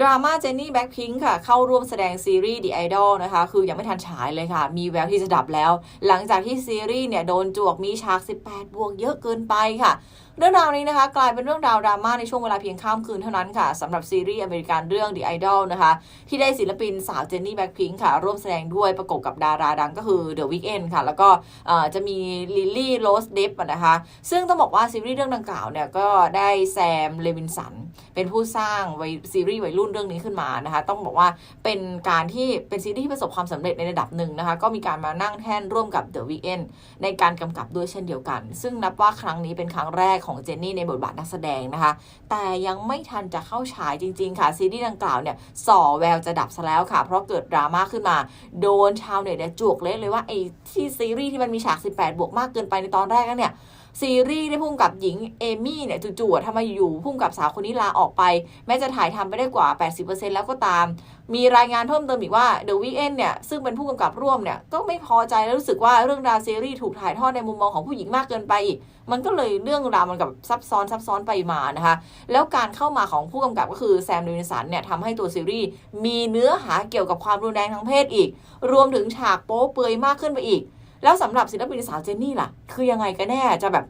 ดราม่าเจนนี่แบ็คพิงค์ค่ะ เข้าร่วมแสดงซีรีส์ The Idol นะคะ คือยังไม่ทันฉายเลยค่ะ มีแววที่จะดับแล้ว หลังจากที่ซีรีส์เนี่ย โดนจวกมีฉาก 18 บวกเยอะเกินไปค่ะ เรื่องราวนี้นะคะ กลายเป็นเรื่องราวดราม่าในช่วงเวลาเพียงข้ามคืนเท่านั้นค่ะสำหรับซีรีส์อเมริกันเรื่อง The Idol นะคะ ที่ได้ศิลปินสาวเจนนี่แบ็คพิงค์ค่ะ ร่วมแสดงด้วยประกบกับดาราดังก็คือ The Weeknd ค่ะ แล้วก็จะมีลิลลี่โรสเดฟนะคะ ซึ่งต้องบอกว่าซีรีส์เรื่องดังกล่าวเนี่ยก็ได้แซมเลวินสันเป็นผู้สร้างซีรีส์วัยรุ่นเรื่องนี้ขึ้นมานะคะ ต้องบอกว่าเป็นการที่เป็นซีรีส์ที่ประสบความสำเร็จในระดับหนึ่งนะคะ ก็มีการมานั่งแท่นร่วมกับ The Weeknd ในการกำกับด้วยเช่นเดียวกัน ซึ่งนับว่าครั้งนี้เป็นครั้งแรกของเจนนี่ในบทบาทนักแสดงนะคะ แต่ยังไม่ทันจะเข้าฉายจริง ๆ ค่ะซีรีส์ดังกล่าวเนี่ยส่อแววจะดับซะแล้วค่ะ เพราะเกิดดราม่าขึ้นมา โดนชาวเน็ตจวกเละเลยว่าไอ้ที่ซีรีส์ที่มันมีฉาก 18 บวกมากเกินไปในตอนแรกนั้นเนี่ยซีรีส์ได้พุ่งกับหญิงเอมี่เนี่ยจู่ๆทำไมอยู่พุ่งกับสาวคนนี้ลาออกไป แม้จะถ่ายทำไปได้กว่า 80%แล้วก็ตาม มีรายงานเพิ่มเติมอีกว่า The Weeknd เนี่ยซึ่งเป็นผู้กำกับร่วมเนี่ยก็ไม่พอใจและรู้สึกว่าเรื่องราวซีรีส์ถูกถ่ายทอดในมุมมองของผู้หญิงมากเกินไปอีกมันก็เลยเรื่องราวมันกับซับซ้อนซับซ้อนไปมานะคะ แล้วการเข้ามาของผู้กำกับก็คือแซมเดวินสันเนี่ยทำให้ตัวซีรีส์มีเนื้อหาเกี่ยวกับความรุนแรงทางเพศอีก รวมถึงฉากโป๊เปือยมากขึ้นไปอีก แล้วสำหรับศิลปินสาวเจนนี่ล่ะ คือยังไงกันแน่จะแบบ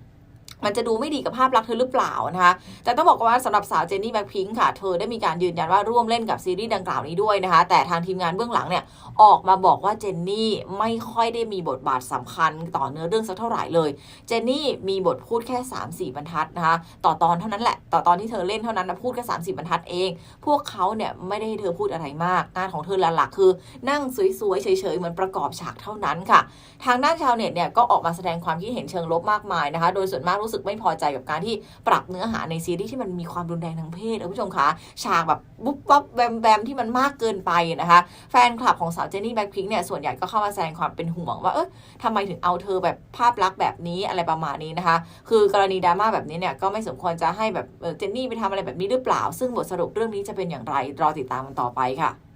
มันจะดูไม่ดีกับภาพลักษณ์เธอหรือเปล่านะคะ แต่ต้องบอกว่าสำหรับสาวเจนนี่แบ็คพิงค์ค่ะ เธอได้มีการยืนยันว่าร่วมเล่นกับซีรีส์ดังกล่าวนี้ด้วยนะคะ แต่ทางทีมงานเบื้องหลังเนี่ย ออกมาบอกว่าเจนนี่ไม่ค่อยได้มีบทบาทสำคัญต่อเนื้อเรื่องสักเท่าไหร่เลย เจนนี่มีบทพูดแค่ 3 4 บรรทัดนะคะ ต่อตอนเท่านั้นแหละ ต่อตอนที่เธอเล่นเท่านั้นนะพูดแค่3 4บรรทัดเอง พวกเขาเนี่ยไม่ได้ให้เธอพูดอะไรมาก งานของเธอหลักๆคือ นั่งสวยๆเฉยๆเหมือนประกอบฉากเท่านั้นค่ะ ทางด้านชาวเน็ตเนี่ยก็ออกมาแสดงความคิดเห็นเชิงลบมากมายนะคะ โดยส่วนมากรูู้้สึกไม่พอใจกับการที่ปรับเนื้อหาในซีรีส์ที่มันมีความรุนแรงทางเพศคุณผู้ชมคะฉากแบบบุ๊บปั๊บแบมแบมที่มันมากเกินไปนะคะ แฟนคลับของสาวเจนนี่แบ็คพิงเนี่ยส่วนใหญ่ก็เข้ามาแสดงความเป็นห่วงว่าเออทำไมถึงเอาเธอแบบภาพลักษณ์แบบนี้อะไรประมาณนี้นะคะ คือกรณีดราม่าแบบนี้เนี่ยก็ไม่สมควรจะให้แบบเออเจนนี่ไปทำอะไรแบบนี้หรือเปล่า ซึ่งบทสรุปเรื่องนี้จะเป็นอย่างไรรอติดตามกันต่อไปค่ะ